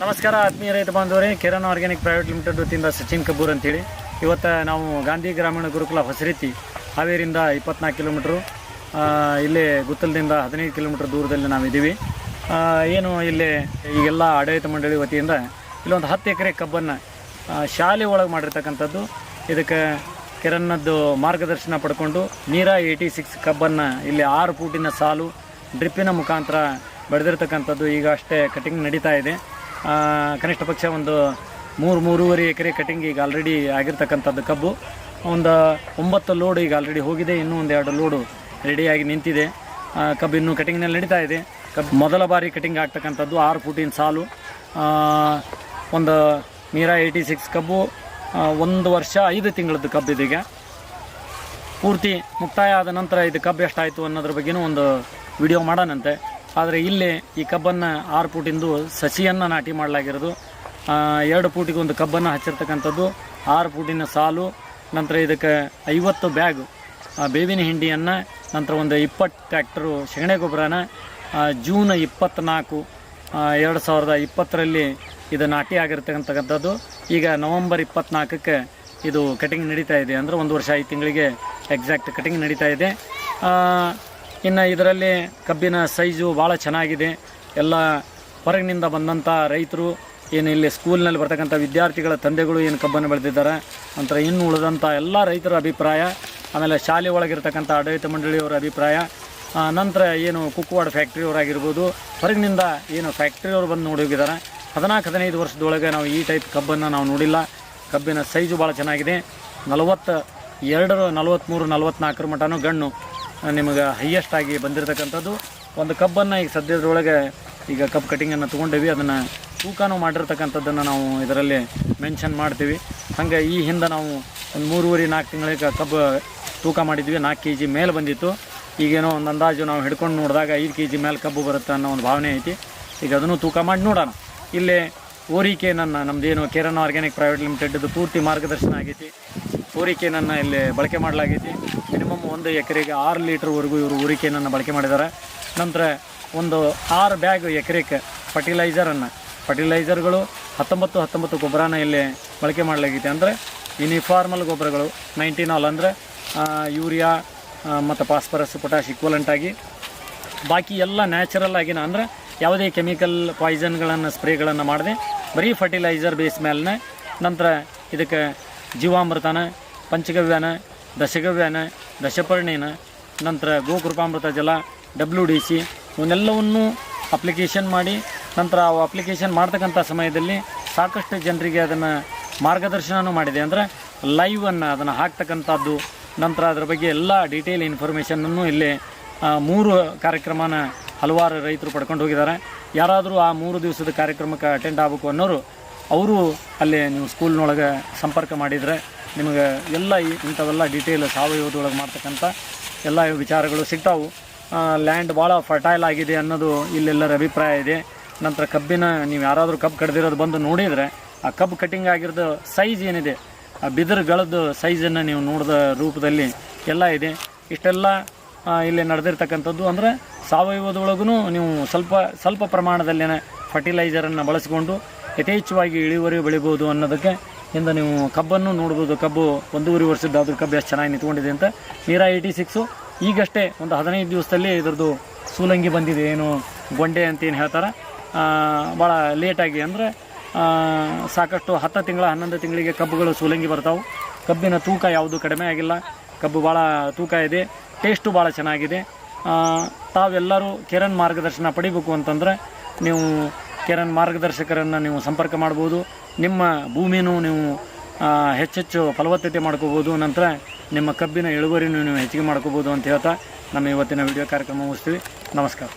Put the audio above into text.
ನಮಸ್ಕಾರ, ಆತ್ಮೀಯ ರೈತ ಬಾಂಧವರೇ. ಕಿರಣ್ ಆರ್ಗ್ಯಾನಿಕ್ ಪ್ರೈವೇಟ್ ಲಿಮಿಟೆಡ್ ವತಿಯಿಂದ ಸಚಿನ್ ಕಪೂರ್ ಅಂತೇಳಿ. ಇವತ್ತು ನಾವು ಗಾಂಧಿ ಗ್ರಾಮೀಣ ಗುರುಕುಲ ಹೊಸರೀತಿ ಹಾವೇರಿಂದ ಇಪ್ಪತ್ನಾಲ್ಕು ಕಿಲೋಮೀಟ್ರು ಇಲ್ಲಿ ಗುತ್ತಲದಿಂದ ಹದಿನೈದು ಕಿಲೋಮೀಟ್ರ್ ದೂರದಲ್ಲಿ ನಾವಿದ್ದೀವಿ. ಏನು ಇಲ್ಲಿ ಈಗೆಲ್ಲ ಆಡಳಿತ ಮಂಡಳಿ ವತಿಯಿಂದ ಇಲ್ಲೊಂದು ಹತ್ತು ಎಕರೆ ಕಬ್ಬನ್ನು ಶಾಲೆ ಒಳಗೆ ಮಾಡಿರ್ತಕ್ಕಂಥದ್ದು. ಇದಕ್ಕೆ ಕಿರಣ್ಣದ್ದು ಮಾರ್ಗದರ್ಶನ ಪಡ್ಕೊಂಡು ನೀರ ಏಯ್ಟಿ ಸಿಕ್ಸ್ ಕಬ್ಬನ್ನು ಇಲ್ಲಿ ಆರು ಫೂಟಿನ ಸಾಲು ಡ್ರಿಪ್ಪಿನ ಮುಖಾಂತರ ಬೆಳೆದಿರ್ತಕ್ಕಂಥದ್ದು ಈಗ ಅಷ್ಟೇ ಕಟಿಂಗ್ ನಡೀತಾ ಇದೆ. ಕನಿಷ್ಠ ಪಕ್ಷ ಒಂದು ಮೂರು, ಮೂರುವರೆ ಎಕರೆ ಕಟಿಂಗ್ ಈಗ ಆಲ್ರೆಡಿ ಆಗಿರ್ತಕ್ಕಂಥದ್ದು ಕಬ್ಬು. ಒಂದು ಒಂಬತ್ತು ಲೋಡ್ ಈಗ ಆಲ್ರೆಡಿ ಹೋಗಿದೆ, ಇನ್ನೂ ಒಂದು ಎರಡು ಲೋಡು ರೆಡಿಯಾಗಿ ನಿಂತಿದೆ. ಕಬ್ಬು ಇನ್ನೂ ಕಟಿಂಗ್ನಲ್ಲಿ ನಡೀತಾ ಇದೆ. ಕಬ್ಬು ಮೊದಲ ಬಾರಿ ಕಟಿಂಗ್ ಆಗ್ತಕ್ಕಂಥದ್ದು ಆರು ಫೂಟಿನ ಸಾಲು. ಒಂದು ಮೀರಾ ಏಯ್ಟಿ ಸಿಕ್ಸ್ ಕಬ್ಬು ಒಂದು ವರ್ಷ ಐದು ತಿಂಗಳದ್ದು ಕಬ್ಬು ಇದೀಗ. ಪೂರ್ತಿ ಮುಕ್ತಾಯ ಆದ ನಂತರ ಇದು ಕಬ್ಬು ಎಷ್ಟಾಯಿತು ಅನ್ನೋದ್ರ ಬಗ್ಗೆನೂ ಒಂದು ವಿಡಿಯೋ ಮಾಡೋಣಂತೆ. ಆದರೆ ಇಲ್ಲಿ ಈ ಕಬ್ಬನ್ನು ಆರು ಫೂಟಿಂದು ಸಸಿಯನ್ನು ನಾಟಿ ಮಾಡಲಾಗಿರೋದು. ಎರಡು ಫೂಟಿಗೆ ಒಂದು ಕಬ್ಬನ್ನು ಹಚ್ಚಿರ್ತಕ್ಕಂಥದ್ದು, ಆರು ಫೂಟಿನ ಸಾಲು, ನಂತರ ಇದಕ್ಕೆ ಐವತ್ತು ಬ್ಯಾಗ್ ಬೇವಿನ ಹಿಂಡಿಯನ್ನು, ನಂತರ ಒಂದು ಇಪ್ಪತ್ತು ಟ್ಯಾಕ್ಟ್ರು ಶೆಗಣೆ ಗೊಬ್ಬರನ ಜೂನ್ ಇಪ್ಪತ್ತ್ನಾಲ್ಕು ಎರಡು ಸಾವಿರದ ಇಪ್ಪತ್ತರಲ್ಲಿ ಇದು ನಾಟಿ ಆಗಿರ್ತಕ್ಕಂಥದ್ದು. ಈಗ ನವಂಬರ್ ಇಪ್ಪತ್ತ್ನಾಲ್ಕಕ್ಕೆ ಇದು ಕಟಿಂಗ್ ನಡೀತಾ ಇದೆ. ಅಂದರೆ ಒಂದು ವರ್ಷ ಐದು ತಿಂಗಳಿಗೆ ಎಕ್ಸಾಕ್ಟ್ ಕಟಿಂಗ್ ನಡೀತಾ ಇದೆ. ಇನ್ನು ಇದರಲ್ಲಿ ಕಬ್ಬಿನ ಸೈಜು ಭಾಳ ಚೆನ್ನಾಗಿದೆ. ಎಲ್ಲ ಹೊರಗಿನಿಂದ ಬಂದಂಥ ರೈತರು, ಏನು ಇಲ್ಲಿ ಸ್ಕೂಲ್ನಲ್ಲಿ ಬರ್ತಕ್ಕಂಥ ವಿದ್ಯಾರ್ಥಿಗಳ ತಂದೆಗಳು ಏನು ಕಬ್ಬನ್ನು ಬೆಳೆದಿದ್ದಾರೆ. ನಂತರ ಇನ್ನು ಉಳಿದಂಥ ಎಲ್ಲ ರೈತರ ಅಭಿಪ್ರಾಯ, ಆಮೇಲೆ ಶಾಲೆ ಒಳಗಿರ್ತಕ್ಕಂಥ ಆಡಳಿತ ಮಂಡಳಿಯವರ ಅಭಿಪ್ರಾಯ ನಂತರ ಏನು ಕುಕ್ಕುವಾಡ ಫ್ಯಾಕ್ಟ್ರಿಯವರಾಗಿರ್ಬೋದು, ಹೊರಗಿನಿಂದ ಏನು ಫ್ಯಾಕ್ಟ್ರಿಯವರು ಬಂದು ನೋಡಿ ಹೋಗಿದ್ದಾರೆ. ಹದಿನಾಲ್ಕು, ಹದಿನೈದು ವರ್ಷದೊಳಗೆ ನಾವು ಈ ಟೈಪ್ ಕಬ್ಬನ್ನು ನಾವು ನೋಡಿಲ್ಲ. ಕಬ್ಬಿನ ಸೈಜು ಭಾಳ ಚೆನ್ನಾಗಿದೆ. ನಲವತ್ತ ಎರಡರ ನಲವತ್ತ್ಮೂರು ನಲವತ್ತ್ನಾಲ್ಕರ ಮಟನೂ ಗಣ್ಣು ನಿಮಗೆ ಹೈಯೆಸ್ಟ್ ಆಗಿ ಬಂದಿರತಕ್ಕಂಥದ್ದು. ಒಂದು ಕಬ್ಬನ್ನು ಈಗ ಸದ್ಯದೊಳಗೆ ಈಗ ಕಬ್ಬು ಕಟಿಂಗನ್ನು ತೊಗೊಂಡೇವಿ. ಅದನ್ನು ತೂಕನೂ ಮಾಡಿರ್ತಕ್ಕಂಥದ್ದನ್ನು ನಾವು ಇದರಲ್ಲಿ ಮೆನ್ಷನ್ ಮಾಡ್ತೀವಿ. ಹಾಗೆ ಈ ಹಿಂದೆ ನಾವು ಒಂದು ಮೂರುವರೆ, ನಾಲ್ಕು ತಿಂಗಳಿಗೆ ಕಬ್ಬು ತೂಕ ಮಾಡಿದ್ವಿ. ನಾಲ್ಕು ಕೆ ಜಿ ಮೇಲೆ ಬಂದಿತ್ತು. ಈಗೇನೋ ಒಂದು ಅಂದಾಜು ನಾವು ಹಿಡ್ಕೊಂಡು ನೋಡಿದಾಗ ಐದು ಕೆ ಜಿ ಮೇಲೆ ಕಬ್ಬು ಬರುತ್ತೆ ಅನ್ನೋ ಒಂದು ಭಾವನೆ ಐತಿ. ಈಗ ಅದನ್ನು ತೂಕ ಮಾಡಿ ನೋಡೋಣ. ಇಲ್ಲಿ ಓರಿಕೆ ನನ್ನ ನಮ್ಮದೇನು ಕೇರನ್ ಆರ್ಗ್ಯಾನಿಕ್ ಪ್ರೈವೇಟ್ ಲಿಮಿಟೆಡ್ದು ಪೂರ್ತಿ ಮಾರ್ಗದರ್ಶನ ಆಗೈತಿ. ಊರಿಕೆನನ್ನು ಇಲ್ಲಿ ಬಳಕೆ ಮಾಡಲಾಗೈತಿ. ಒಂದು ಎಕರೆಗೆ ಆರು ಲೀಟ್ರ್ವರೆಗೂ ಇವರು ಉರಿಕೆಯನ್ನು ಬಳಕೆ ಮಾಡಿದ್ದಾರೆ. ನಂತರ ಒಂದು ಆರು ಬ್ಯಾಗ್ ಎಕರೆಗೆ ಫರ್ಟಿಲೈಸರನ್ನು, ಫರ್ಟಿಲೈಸರ್ಗಳು ಹತ್ತೊಂಬತ್ತು ಹತ್ತೊಂಬತ್ತು ಗೊಬ್ಬರನ ಇಲ್ಲಿ ಬಳಕೆ ಮಾಡಲಾಗಿದೆ ಅಂದರೆ ಯೂನಿಫಾರ್ಮಲ್ ಗೊಬ್ಬರಗಳು ನೈಂಟಿನಾಲ್ ಅಂದರೆ ಯೂರಿಯಾ ಮತ್ತು ಫಾಸ್ಫರಸ್ ಪೊಟ್ಯಾಶ್ ಇಕ್ವಲೆಂಟ್ ಆಗಿ ಬಾಕಿ ಎಲ್ಲ ನ್ಯಾಚುರಲ್ ಆಗಿನ ಅಂದರೆ ಯಾವುದೇ ಕೆಮಿಕಲ್ ಪಾಯ್ಸನ್ಗಳನ್ನು ಸ್ಪ್ರೇಗಳನ್ನು ಮಾಡದೆ ಬರೀ ಫರ್ಟಿಲೈಸರ್ ಬೇಸ್ ಮೇಲೆ ನಂತರ ಇದಕ್ಕೆ ಜೀವಾಮೃತನ, ಪಂಚಗವ್ಯನ ದಶಗವ್ಯನ, ದಶಪರ್ಣೇನ, ನಂತರ ಗೋಕೃಪಾಮೃತ ಜಲ ಡಬ್ಲ್ಯೂ ಡಿ ಸಿ ಇವನ್ನೆಲ್ಲವನ್ನು ಅಪ್ಲಿಕೇಶನ್ ಮಾಡಿ, ನಂತರ ಅವು ಅಪ್ಲಿಕೇಶನ್ ಮಾಡ್ತಕ್ಕಂಥ ಸಮಯದಲ್ಲಿ ಸಾಕಷ್ಟು ಜನರಿಗೆ ಅದನ್ನು ಮಾರ್ಗದರ್ಶನವೂ ಮಾಡಿದೆ. ಅಂದರೆ ಲೈವನ್ನು ಅದನ್ನು ಹಾಕ್ತಕ್ಕಂಥದ್ದು, ನಂತರ ಅದರ ಬಗ್ಗೆ ಎಲ್ಲ ಡೀಟೇಲ್ ಇನ್ಫಾರ್ಮೇಷನನ್ನು ಇಲ್ಲಿ ಮೂರು ಕಾರ್ಯಕ್ರಮನ ಹಲವಾರು ರೈತರು ಪಡ್ಕೊಂಡು ಹೋಗಿದ್ದಾರೆ. ಯಾರಾದರೂ ಆ ಮೂರು ದಿವಸದ ಕಾರ್ಯಕ್ರಮಕ್ಕೆ ಅಟೆಂಡ್ ಆಗಬೇಕು ಅನ್ನೋರು, ಅವರು ಅಲ್ಲಿ ನೀವು ಸ್ಕೂಲ್ನೊಳಗೆ ಸಂಪರ್ಕ ಮಾಡಿದರೆ ನಿಮಗೆ ಎಲ್ಲ ಇಂಥವೆಲ್ಲ ಡೀಟೇಲ್ ಸಾವಯವದೊಳಗೆ ಮಾಡ್ತಕ್ಕಂಥ ಎಲ್ಲ ವಿಚಾರಗಳು ಸಿಗ್ತಾವು. ಲ್ಯಾಂಡ್ ಭಾಳ ಫರ್ಟೈಲ್ ಆಗಿದೆ ಅನ್ನೋದು ಇಲ್ಲೆಲ್ಲರ ಅಭಿಪ್ರಾಯ ಇದೆ. ನಂತರ ಕಬ್ಬಿನ, ನೀವು ಯಾರಾದರೂ ಕಬ್ಬು ಕಡ್ದಿರೋದು ಬಂದು ನೋಡಿದರೆ, ಆ ಕಬ್ಬು ಕಟಿಂಗ್ ಆಗಿರೋದು ಸೈಜ್ ಏನಿದೆ, ಆ ಬಿದಿರುಗಳದ್ದು ಸೈಜನ್ನು ನೀವು ನೋಡಿದ ರೂಪದಲ್ಲಿ ಎಲ್ಲ ಇದೆ. ಇಷ್ಟೆಲ್ಲ ಇಲ್ಲಿ ನಡೆದಿರ್ತಕ್ಕಂಥದ್ದು ಅಂದರೆ ಸಾವಯವದೊಳಗೂ ನೀವು ಸ್ವಲ್ಪ ಸ್ವಲ್ಪ ಪ್ರಮಾಣದಲ್ಲಿನ ಫರ್ಟಿಲೈಸರನ್ನು ಬಳಸಿಕೊಂಡು ಯಥೇಚ್ಛವಾಗಿ ಇಳುವರಿ ಬೆಳಿಬೋದು ಅನ್ನೋದಕ್ಕೆ ಇಂದ ನೀವು ಕಬ್ಬನ್ನು ನೋಡ್ಬೋದು ಕಬ್ಬು ಒಂದೂವರೆ ವರ್ಷದ್ದಾದ್ರೂ ಕಬ್ಬು ಎಷ್ಟು ಚೆನ್ನಾಗಿ ನಿಂತ್ಕೊಂಡಿದೆ ಅಂತ. ನೀರಾ ಏಯ್ಟಿ ಸಿಕ್ಸು ಈಗಷ್ಟೇ ಒಂದು ಹದಿನೈದು ದಿವಸದಲ್ಲಿ ಇದ್ರದ್ದು ಸೂಲಂಗಿ ಬಂದಿದೆ. ಏನು ಗೊಂಡೆ ಅಂತೇನು ಹೇಳ್ತಾರೆ? ಭಾಳ ಲೇಟಾಗಿ ಅಂದರೆ ಸಾಕಷ್ಟು ಹತ್ತು ತಿಂಗಳ, ಹನ್ನೊಂದು ತಿಂಗಳಿಗೆ ಕಬ್ಬುಗಳು ಸೂಲಂಗಿ ಬರ್ತಾವೆ. ಕಬ್ಬಿನ ತೂಕ ಯಾವುದು ಕಡಿಮೆ ಆಗಿಲ್ಲ. ಕಬ್ಬು ಭಾಳ ತೂಕ ಇದೆ. ಟೇಸ್ಟು ಭಾಳ ಚೆನ್ನಾಗಿದೆ. ತಾವೆಲ್ಲರೂ ಕಿರಣ್ ಮಾರ್ಗದರ್ಶನ ಪಡಿಬೇಕು ಅಂತಂದರೆ ನೀವು ಕಿರಣ್ ಮಾರ್ಗದರ್ಶಕರನ್ನು ನೀವು ಸಂಪರ್ಕ ಮಾಡ್ಬೋದು. ನಿಮ್ಮ ಭೂಮಿನೂ ನೀವು ಹೆಚ್ಚೆಚ್ಚು ಫಲವತ್ತತೆ ಮಾಡ್ಕೋಬೋದು. ನಂತರ ನಿಮ್ಮ ಕಬ್ಬಿನ ಇಳುವರಿನೂ ನೀವು ಹೆಚ್ಚಿಗೆ ಮಾಡ್ಕೋಬೋದು ಅಂತ ಹೇಳ್ತಾ ನಮ್ಮ ಇವತ್ತಿನ ವಿಡಿಯೋ ಕಾರ್ಯಕ್ರಮ ಮುಗಿಸ್ತೀವಿ. ನಮಸ್ಕಾರ.